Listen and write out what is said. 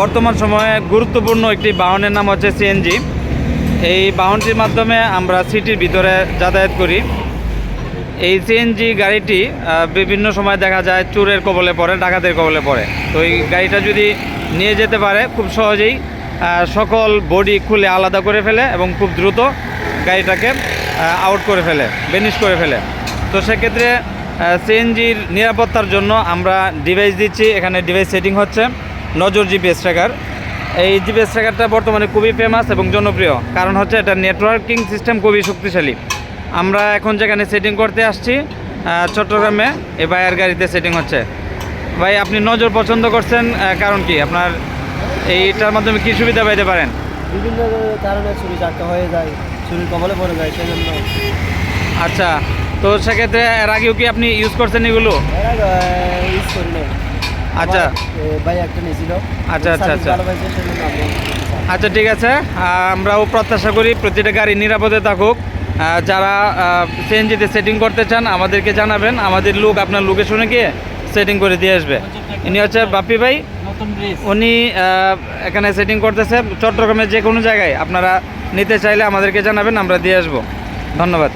বর্তমান সময়ে গুরুত্বপূর্ণ একটি বাহনের নাম হচ্ছে সিএনজি এই বাহনটির মাধ্যমে আমরা সিটির ভিতরে যাতায়াত করি। এই সিএনজি গাড়িটি বিভিন্ন সময় দেখা যায় চোরের কবলে পড়ে, ডাকাতের কবলে পড়ে। তো এই গাড়িটা যদি নিয়ে যেতে পারে, খুব সহজেই সকল বডি খুলে আলাদা করে ফেলে এবং খুব দ্রুত গাড়িটাকে আউট করে ফেলে বেনিশ করে ফেলে। তো সেক্ষেত্রে সিএনজির নিরাপত্তার জন্য আমরা ডিভাইস দিচ্ছি। এখানে ডিভাইস সেটিং হচ্ছে। নজর জিপিএস ট্র্যাকার এই জিপিএস ট্র্যাকারটা বর্তমানে খুবই ফেমাস এবং জনপ্রিয়। কারণ হচ্ছে এটা নেটওয়ার্কিং সিস্টেম খুবই শক্তিশালী। আমরা এখন যেখানে সেটিং করতে আসছি চট্টগ্রামে এই ভাইয়ের গাড়িতে সেটিং হচ্ছে। ভাই আপনি নজর পছন্দ করছেন কারণ কি? আপনার এইটার মাধ্যমে কি সুবিধা পাইতে পারেন? বিভিন্ন কারণে চুরি চারটা হয়ে যায় চুরির কবলে পড়ে যায় সেই জন্য আচ্ছা তো সেক্ষেত্রে এর আগেও কি আপনি ইউজ করছেন এগুলো? ইউজ করি আচ্ছা। ভাই একটা নিয়েছিল। আচ্ছা, আচ্ছা, আচ্ছা। আচ্ছা ঠিক আছে। আমরাও প্রত্যাশা করি প্রতিটা গাড়ি নিরাপদে থাকুক। যারা সিএনজিতে সেটিং করতে চান আমাদেরকে জানাবেন। আমাদের লোক আপনার লোকেশনে গিয়ে সেটিং করে দিয়ে আসবে। ইনি হচ্ছে বাপ্পি ভাই। উনি এখানে সেটিং করতেছে। চট্টগ্রামের যে কোনো জায়গায় আপনারা নিতে চাইলে আমাদেরকে জানাবেন আমরা দিয়ে আসব। ধন্যবাদ।